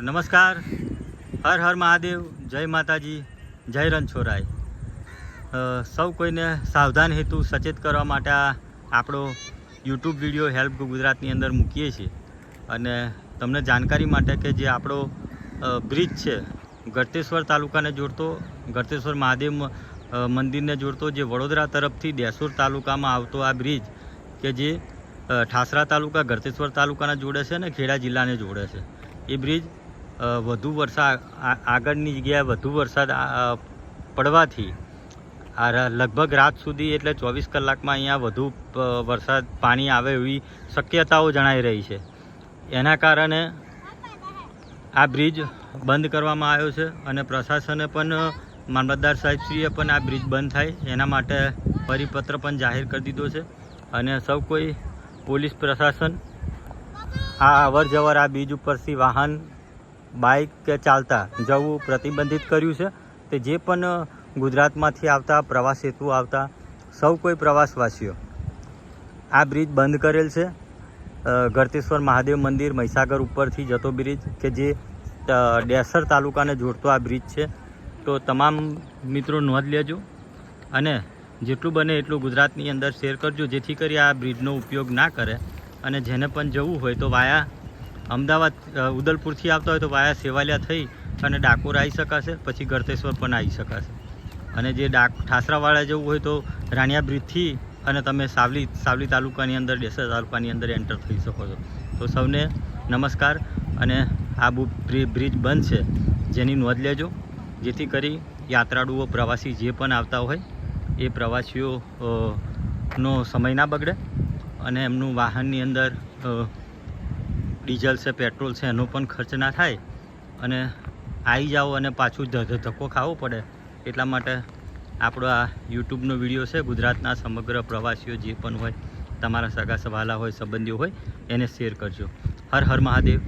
નમસ્કાર. હર હર મહાદેવ. જય માતાજી. જય રણછોરાય સૌ કોઈને સાવધાન હેતુ સચેત કરવા માટે આપણો યુટ્યુબ વીડિયો હેલ્પ ગુજરાતની અંદર મૂકીએ છીએ. અને તમને જાણકારી માટે કે જે આપણો બ્રિજ છે ગળતેશ્વર તાલુકાને જોડતો ગળતેશ્વર મહાદેવ મંદિરને જોડતો જે વડોદરા તરફથી દેસુર તાલુકામાં આવતો આ બ્રિજ કે જે ઠાસરા તાલુકા ગળતેશ્વર તાલુકાને જોડે છે અને ખેડા જિલ્લાને જોડે છે. એ બ્રિજ વધુ વરસાદ આગળની જગ્યાએ વધુ વરસાદ પડવાથી, આ લગભગ રાત સુધી એટલે ચોવીસ કલાકમાં અહીંયા વધુ વરસાદ, પાણી આવે એવી શક્યતાઓ જણાઈ રહી છે. એના કારણે આ બ્રિજ બંધ કરવામાં આવ્યો છે અને પ્રશાસને પણ મામલતદાર સાહેબશ્રીએ પણ આ બ્રિજ બંધ થાય. એના માટે પરિપત્ર પણ જાહેર કરી દીધો છે અને સૌ કોઈ પોલીસ પ્રશાસન આ અવર આ બ્રિજ ઉપરથી વાહન બાઇક કે ચાલતા જવું પ્રતિબંધિત કર્યું છે. તે જે પણ ગુજરાતમાંથી આવતા પ્રવાસ હેતુ આવતા સૌ કોઈ પ્રવાસવાસીઓ, આ બ્રિજ બંધ કરેલ છે. ગરતેશ્વર મહાદેવ મંદિર મહીસાગર ઉપરથી જતો બ્રિજ કે જે ડેસર તાલુકાને જોડતો આ બ્રિજ છે. તો તમામ મિત્રો નોંધ લેજો અને જેટલું બને એટલું ગુજરાતની અંદર શેર કરજો જેથી કરી આ બ્રિજનો ઉપયોગ ના કરે અને જેને પણ જવું હોય તો વાયા અમદાવાદ ઉદલપુરથી આવતા હોય તો વાયા સેવાલિયા થઈ અને ડાકોર આવી શકાશે, પછી ગરતેશ્વર પણ આવી શકાશે. અને જે ડાક ઠાસરાવાળા જવું હોય તો રાણિયા બ્રિજથી અને તમે સાવલી સાવલી તાલુકાની અંદર ડેસર તાલુકાની અંદર એન્ટર થઈ શકો છો. તો સૌને નમસ્કાર અને આ બુ, બ્રિ- બ્રિજ બંધ છે. જેની નોંધ લેજો. જેથી કરી યાત્રાળુઓ, પ્રવાસી જે પણ આવતા હોય, એ પ્રવાસીઓ નો સમય ના બગડે અને એમનું વાહનની અંદર ડીઝલ છે, પેટ્રોલ છે, એનો પણ ખર્ચ ના થાય અને આવી જાઓ અને પાછું ધક્કો ખાવો પડે. એટલા માટે આપણો આ યુટ્યુબનો વીડિયો છે, ગુજરાતના સમગ્ર પ્રવાસીઓ જે પણ હોય, તમારા સગા સવાલા હોય, સંબંધીઓ હોય, એને શેર કરજો. હર હર મહાદેવ.